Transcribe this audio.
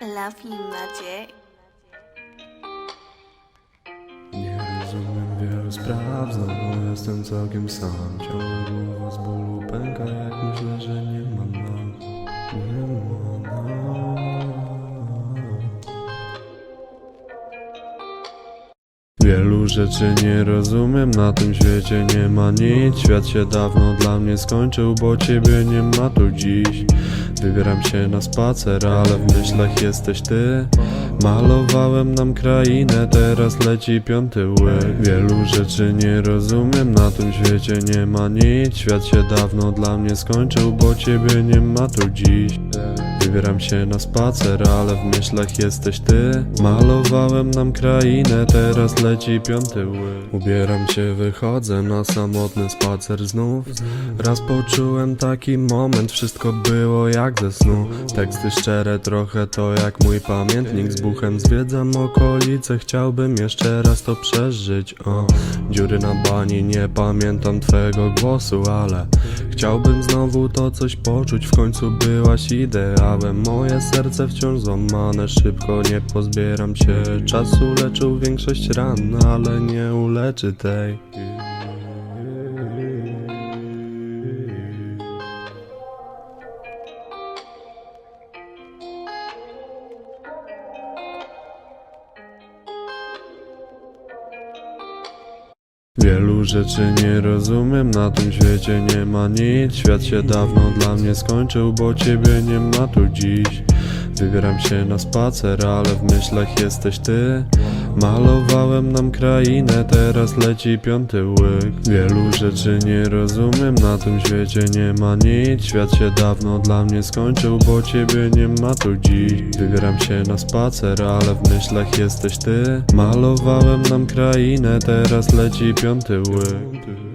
you, Magic. Nie rozumiem wielu spraw, znowu jestem całkiem sam. Ciągle głowa z bólu pęka, jak myślę, że nie ma nas Nie ma nas Wielu rzeczy nie rozumiem, na tym świecie nie ma nic. Świat się dawno dla mnie skończył, bo ciebie nie ma tu dziś Wybieram się na spacer, ale w myślach jesteś ty Malowałem nam krainę, teraz leci piąty łyk. Wielu rzeczy nie rozumiem, na tym świecie nie ma nic. Świat się dawno dla mnie skończył, bo ciebie nie ma tu dziś. Wybieram się na spacer, ale w myślach jesteś ty. Malowałem nam krainę, teraz leci piąty łyk. Ubieram się, wychodzę na samotny spacer znów. Raz poczułem taki moment, wszystko było jak ze snu. Teksty szczere, trochę to jak mój pamiętnik Z buchem zwiedzam okolice, chciałbym jeszcze raz to przeżyć. O, dziury na bani, nie pamiętam twojego głosu, ale Chciałbym znowu to coś poczuć, w końcu byłaś ideałem Moje serce wciąż złamane, szybko nie pozbieram się Czasu leczył większość ran, ale nie uleczy tej Wielu rzeczy nie rozumiem, na tym świecie nie ma nic. Świat się dawno dla mnie skończył, bo ciebie nie ma tu dziś Wybieram się na spacer, ale w myślach jesteś ty. Malowałem nam krainę, teraz leci piąty łyk. Wielu rzeczy nie rozumiem, na tym świecie nie ma nic. Świat się dawno dla mnie skończył, bo ciebie nie ma tu dziś. Wybieram się na spacer, ale w myślach jesteś ty. Malowałem nam krainę, teraz leci piąty łyk